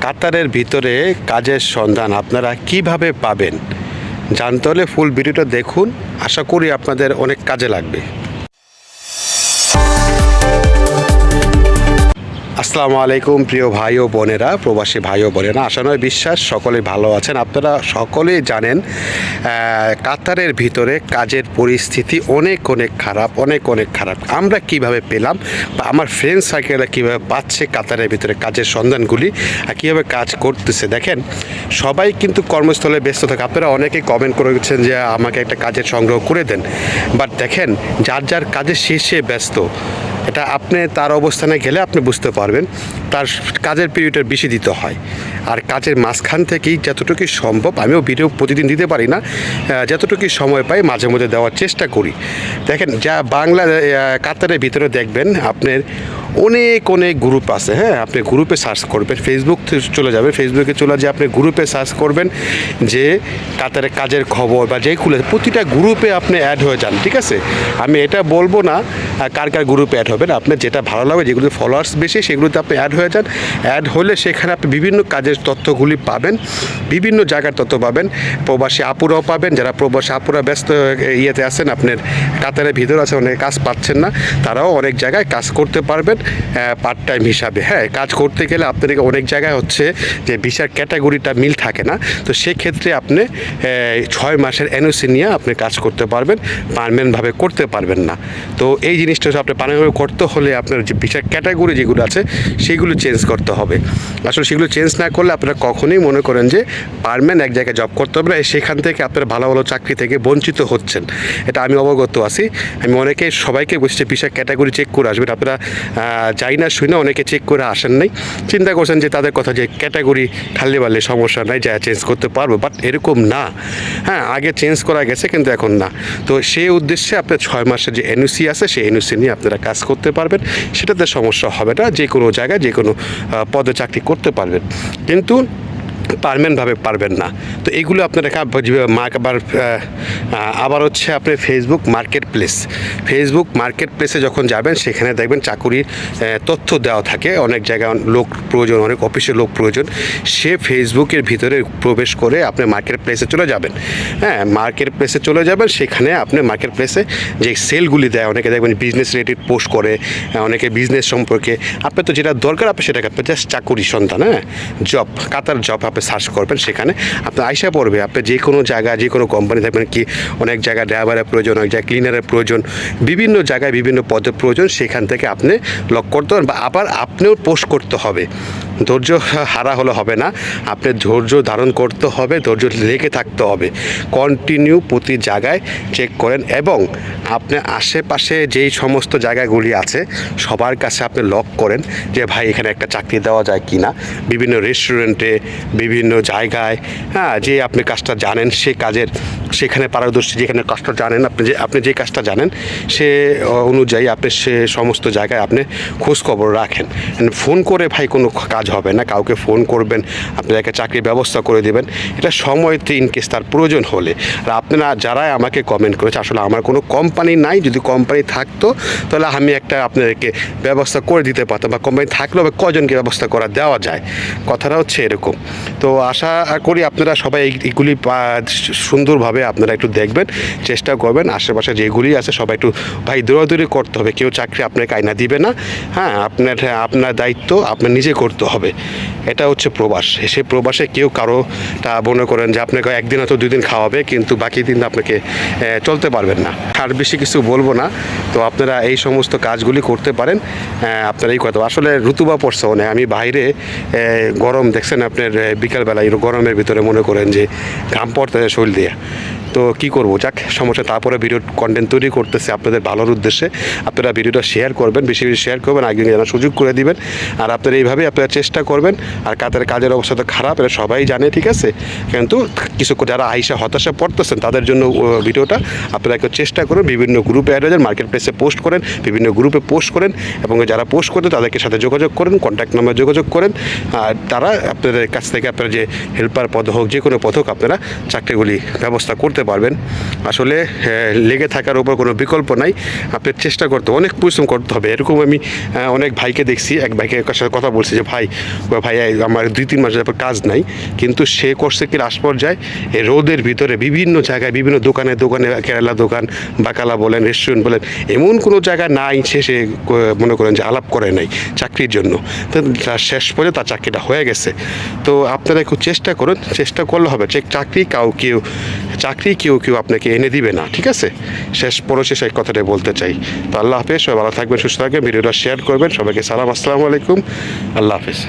কাতারের ভিতরে কাজের সন্ধান আপনারা কীভাবে পাবেন? জানতে হলে ফুল ভিডিওটা দেখুন। আশা করি আপনাদের অনেক কাজে লাগবে। আসসালামু আলাইকুম, প্রিয় ভাই ও বোনেরা, প্রবাসী ভাই ও বোনেরা। আশা নয় বিশ্বাস সকলে ভালো আছেন। আপনারা সকলেই জানেন কাতারের ভিতরে কাজের পরিস্থিতি অনেক অনেক খারাপ, অনেক অনেক খারাপ। আমরা কীভাবে পেলাম বা আমার ফ্রেন্ড সার্কেলরা কীভাবে পাচ্ছে কাতারের ভিতরে কাজের সন্ধানগুলি, আর কীভাবে কাজ করতেছে? দেখেন, সবাই কিন্তু কর্মস্থলে ব্যস্ত থাকে। আপনারা অনেকেই কমেন্ট করেছেন যে, আমাকে একটা কাজের সংগ্রহ করে দেন। বাট দেখেন, যার যার কাজের শেষে ব্যস্ত এটা আপনি তার অবস্থানে গেলে আপনি বুঝতে পারবেন, তার কাজের পিরিয়ডটা বেশি দিতে হয়। আর কাজের মাঝখান থেকেই যতটুকু সম্ভব, আমিও ভিডিও প্রতিদিন দিতে পারি না যতটুকু সময় পাই মাঝে মধ্যে দেওয়ার চেষ্টা করি। দেখেন, যা বাংলা কাতারের ভিতরে দেখবেন, আপনার অনেক অনেক গ্রুপ আছে হ্যাঁ? আপনি গ্রুপে সার্চ করবেন ফেসবুক চলে যাবে ফেসবুকে চলে যে আপনি গ্রুপে সার্চ করবেন যে কাতারের কাজের খবর বা যে খুলে প্রতিটা গ্রুপে আপনি অ্যাড হয়ে যান, ঠিক আছে? আমি এটা বলব না কার কার গ্রুপে অ্যাড হবেন আপনার যেটা ভালো লাগবে যেগুলো ফলোয়ার্স বেশি, সেগুলোতে আপনি অ্যাড হয়ে যান। অ্যাড হলে সেখানে আপনি বিভিন্ন কাজের তথ্যগুলি পাবেন, বিভিন্ন জায়গার তথ্য পাবেন। প্রবাসী আপুরাও পাবেন, যারা প্রবাসী আপুরা ব্যস্ত ইয়েতে আছেন, আপনার কাতারের ভিতরে আছে, অনেক কাজ পাচ্ছেন না, তারাও অনেক জায়গায় কাজ করতে পারবেন। পার্ট টাইম হিসাবে। হ্যাঁ কাজ করতে গেলে আপনাদেরকে অনেক জায়গায় হচ্ছে যে ভিসার ক্যাটাগরিটা মিল থাকে না। তো সেক্ষেত্রে আপনি ছয় মাসের এনওসি নিয়ে আপনি কাজ করতে পারবেন পারমানেন্টভাবে করতে পারবেন না। তো এই জিনিসটা আপনি পারমানেন্টভাবে করতে হলে আপনার যে ভিসার ক্যাটাগরি যেগুলো আছে, সেগুলো চেঞ্জ করতে হবে। আসলে সেগুলো চেঞ্জ না করলে আপনারা কখনোই মনে করেন যে পারমেন্ট এক জায়গায় জব করতে হবে না, সেখান থেকে আপনারা ভালো ভালো চাকরি থেকে বঞ্চিত হচ্ছেন। এটা আমি অবগত আছি। আমি অনেকে সবাইকে বসছে ভিসার ক্যাটাগরি চেক করে আসবেন। আপনারা যাই না শুনে অনেকে চেক করে আসেন নাই। চিন্তা করছেন যে তাদের কথা যে ক্যাটাগরি খালি বালে সমস্যা নাই, যা চেঞ্জ করতে পারব বাট এরকম না। হ্যাঁ আগে চেঞ্জ করা গেছে, কিন্তু এখন না। তো সেই উদ্দেশ্যে আপনার ছয় মাসের যে এনওসি আছে, সেই এনওসি নিয়ে আপনারা কাজ করতে পারবেন। সেটাতে সমস্যা হবে না, যে কোনো জায়গায়, যে কোনো পদে চাকরি করতে পারবেন। কিন্তু পারবেনভাবে পারবেন না। তো এগুলো আপনারা মার্ক আবার আবার হচ্ছে আপনি Facebook market place Facebook market প্লেসে যখন যাবেন, সেখানে দেখবেন চাকুরির তথ্য দেওয়া থাকে। অনেক জায়গায় লোক প্রয়োজন, অনেক অফিসে লোক প্রয়োজন। সে ফেসবুকের ভিতরে প্রবেশ করে আপনি মার্কেট প্লেসে চলে যাবেন। হ্যাঁ মার্কেট প্লেসে চলে যাবেন, সেখানে আপনি মার্কেট প্লেসে যে সেলগুলি দেয়, অনেকে দেখবেন বিজনেস রিলেটেড পোস্ট করে অনেকে বিজনেস সম্পর্কে। আপনার তো যেটা দরকার, আপনি সেটাকে আপনি জাস্ট চাকুরি সন্ধান হ্যাঁ? জব কাতার জব আপনি সার্চ করবেন সেখানে। আপনার আইসা পড়বে, আপনি যে কোনো জায়গা যে কোনো কোম্পানি থাকবেন কি, অনেক জায়গায় ড্রাইভারের প্রয়োজন, অনেক জায়গায় ক্লিনারের প্রয়োজন, বিভিন্ন জায়গায় বিভিন্ন পদের প্রয়োজন, সেখান থেকে আপনি লক করতে পারেন বা আবার আপনিও পোস্ট করতে হবে। ধৈর্য হারা হলে হবে না। আপনি ধৈর্য ধারণ করতে হবে, ধৈর্য লেগে থাকতে হবে। কন্টিনিউ প্রতি জায়গায় চেক করেন এবং আপনি আশেপাশে যেই সমস্ত জায়গাগুলি আছে, সবার কাছে আপনি লক করেন যে, ভাই, এখানে একটা চাকরি দেওয়া যায় কি না বিভিন্ন রেস্টুরেন্টে বিভিন্ন জায়গায় হ্যাঁ যে আপনি কাজটা জানেন, সে কাজের সেখানে পারদর্শী, যেখানে কাজটা জানেন আপনি যে আপনি যে কাজটা জানেন, সে অনুযায়ী আপনি সে সমস্ত জায়গায় আপনি খোঁজ খবর রাখেন ফোন করে ভাই কোনো কাজ হবে না, কাউকে ফোন করবেন আপনাদেরকে চাকরির ব্যবস্থা করে দেবেন। এটা সময়তে ইনকেস তার প্রয়োজন হলে। আর আপনারা যারাই আমাকে কমেন্ট করেছে, আসলে আমার কোনো কোম্পানি নাই, যদি কোম্পানি থাকতো, তাহলে আমি একটা আপনাদেরকে ব্যবস্থা করে দিতে পারতাম, বা কোম্পানি থাকলেও কজনকে ব্যবস্থা করা দেওয়া যায়। কথাটা হচ্ছে এরকম। তো আশা করি আপনারা সবাই এই- এইগুলি পা- সুন্দরভাবে আপনারা একটু দেখবেন, চেষ্টা করবেন। আশেপাশে যেগুলি আছে, সবাই একটু ভাই দৌড়াদৌড়ি করতে হবে। কেউ চাকরি আপনাকে আয়না দিবে না। হ্যাঁ আপনার আপনার দায়িত্ব আপনার নিজে করতে হবে। এটা হচ্ছে প্রবাস। সে প্রবাসে কেউ কারোটা মনে করেন যে আপনাকে একদিন হয়তো দুদিন খাওয়াবে, কিন্তু বাকি দিন আপনাকে চলতে পারবেন না। আর বেশি কিছু বলব না। তো আপনারা এই সমস্ত কাজগুলি করতে পারেন। আপনারা এই কথা আসলে ঋতুবা পড়ছে মানে আমি বাইরে গরম দেখছেন আপনার বিকালবেলা গরমের ভিতরে মনে করেন যে ঘাম পড়তে শরীর দিয়ে। তো কি করব? যাক, সমস্যা, তারপরে ভিডিও কন্টেন্ট তৈরি করতেছে আপনাদের ভালোর উদ্দেশ্যে। আপনারা ভিডিওটা শেয়ার করবেন, বেশি বেশি শেয়ার করবেন আগে জানার সুযোগ করে দিবেন। আর আপনারা এইভাবেই আপনারা চেষ্টা করবেন, আর কাতার কাজের অবস্থা তো খারাপ, এটা সবাই জানে, ঠিক আছে? কিন্তু কিছু যারা আইসা হতাশা পড়তেছেন, তাদের জন্য ভিডিওটা আপনারা একটু চেষ্টা করুন, বিভিন্ন গ্রুপে অ্যাড হয়ে মার্কেট প্লেসে পোস্ট করেন, বিভিন্ন গ্রুপে পোস্ট করেন, এবং যারা পোস্ট করতে তাদেরকে সাথে যোগাযোগ করেন কন্ট্যাক্ট নাম্বার যোগাযোগ করেন। আর তারা আপনাদের কাছ থেকে আপনারা যে হেল্পার পদ হোক যে কোনো পদ হোক, আপনারা চাকরিগুলি ব্যবস্থা করতে পারবেন। আসলে লেগে থাকার উপর কোনো বিকল্প নাই। আপনার চেষ্টা করতে অনেক পরিশ্রম করতে হবে। এরকম আমি অনেক ভাইকে দেখছি, এক ভাইকে সাথে কথা বলছি যে, ভাই ভাই আমার দুই, তিন মাস যাবত কাজ নাই। কিন্তু সে করছে কি লাস্ট পর্যায়ে রোদের ভিতরে বিভিন্ন জায়গায়, বিভিন্ন দোকানে দোকানে কেরালা দোকান, বাকালা বলেন রেস্টুরেন্ট বলেন, এমন কোনো জায়গা নাই সে সে মনে করেন যে, আলাপ করে নাই চাকরির জন্য। তো শেষ পর্যন্ত তার চাকরিটা হয়ে গেছে। তো আপনারা একটু চেষ্টা করুন, চেষ্টা করলে হবে। যে চাকরি কাউ কেউ চাকরি কেউ কেউ আপনাকে এনে দিবে না, ঠিক আছে? শেষ পরশে সেই কথাটা বলতে চাই। তো আল্লাহ হাফেজ, সবাই ভালো থাকবেন, সুস্থ থাকবেন, ভিডিওটা শেয়ার করবেন, সবাইকে সালাম, আসসালামু আলাইকুম, আল্লাহ হাফেজ।